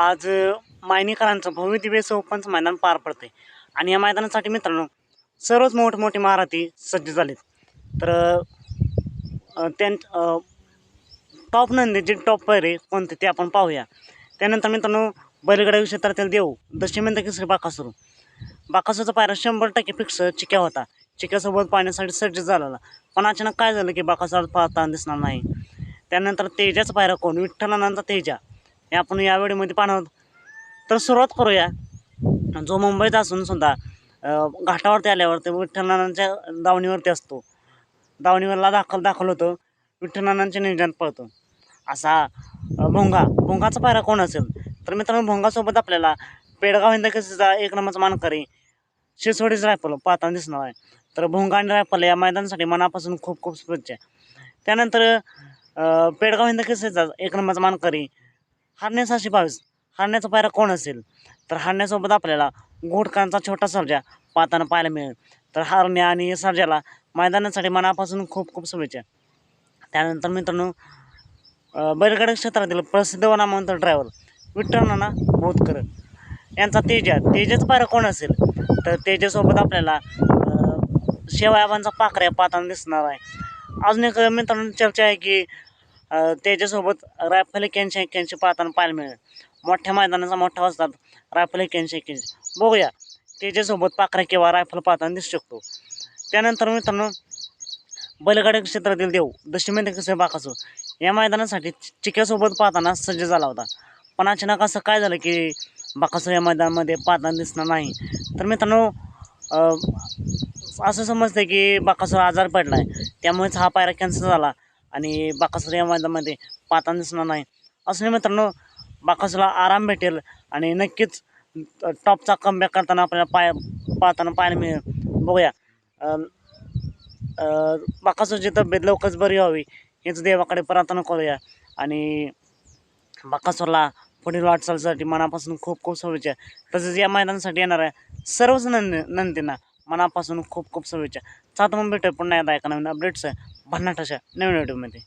आज मायनीकरांचं भव्य दिव्य ओपनचं मैदान पार पडते आणि या मैदानासाठी मित्रांनो सर्वच मोठमोठे महारथी सज्ज झालेत. तर त्यां टॉप नंदी जे टॉप पैरे कोणते ते आपण पाहूया. त्यानंतर मित्रांनो बैलगाड्या क्षेत्रातील देव दशमिंद केसरी बाकासुरू. बाकासूरचा पायरा शंभर टक्के फिक्स चिक्या होता. चिक्यासोबत पाहण्यासाठी सज्ज झालेला. पण अचानक काय झालं की बाकासूर पाहताना दिसणार नाही. त्यानंतर तेजाचा पायरा कोण? विठ्ठलानंतर तेजा. हे आपण या वेळेमध्ये पाहणार आहोत. तर सुरुवात करूया. जो मुंबईत असून सुद्धा घाटावरती आल्यावर ते दावणीवरती असतो. दावणीवरला दाखल दाखल होतो. विठ्ठलनानांच्या नियोजनात पळतो. असा भोंगा. भोंगाचा पायरा कोण असेल? तर मित्रांनो भोंगासोबत आपल्याला पेडगाव हिंदकेसीचा एक नंबरचा मानकरी शिरसोडीच रायफल पाहताना दिसणार आहे. तर भोंगा आणि रायफल या मैदानासाठी मनापासून खूप खूप शुभेच्छा. त्यानंतर पेडगाव हिंदकेसीचा एक नंबरचा मानकरी हरण्या सहाशे बावीस हरण्याचा पायरा कोण असेल? तर हरण्यासोबत आपल्याला घोटकांचा छोटा सर्जा पाहताना पाहायला मिळेल. तर हरण्या आणि सर्जाला मैदानासाठी मनापासून खूप खूप शुभेच्छा. त्यानंतर मित्रांनो अ, बैलगाडी क्षेत्रातील प्रसिद्ध नामांतर ड्रायव्हर विठ्ठल नाना बोधकर यांचा तेजा. तेजेचा पायरा कोण असेल? तर तेजासोबत आपल्याला अ, शेवायाबांचा पाखऱ्या पाहताना दिसणार आहे. अजून एक मित्रांनो चर्चा आहे की त्याच्यासोबत रायफल एक्क्याऐंशी एक्क्याऐंशी पाहताना पाहायला मिळेल. मोठ्या मैदानाचा मोठा असतात रायफल एक्क्याऐंशी एक्क्याऐंशी. बघूया त्याच्यासोबत पाखरा किंवा रायफल पाहताना दिसू शकतो. त्यानंतर मित्रांनो बैलगाडी क्षेत्रातील देव दशमी कसे बाकासू? या मैदानासाठी चिक्यासोबत पाहताना सज्ज झाला होता. पण अचानक असं काय झालं की बाकासो या मैदानामध्ये पाहताना दिसणार नाही? तर मित्रांनो असं समजतं की बाकासूर आजार पडला आहे त्यामुळेच हा पायरा कॅन्सल झाला. आणि बाकासूर या मैदानामध्ये पाहताना दिसणार नाही. असं मित्रांनो बाकासूरला आराम भेटेल आणि नक्कीच टॉपचा कमबॅक करताना आपल्याला पाय पाहताना पाहायला मिळेल. बघूया. अ, बाकासूरची तब्येत लवकरच बरी व्हावी हेच देवाकडे प्रार्थना करूया. आणि बाकासूरला पुढील वाटचालीसाठी मनापासून खूप खूप शुभेच्छा. तसेच या मैदानासाठी येणाऱ्या सर्वच नंद नंदींना मनापासून खूप खूप शुभेच्छा. चालतं मग भेटूया पुन्हा एकदा एका नवीन अपडेट्स भन्नाट अशा नवीन व्हिडिओमध्ये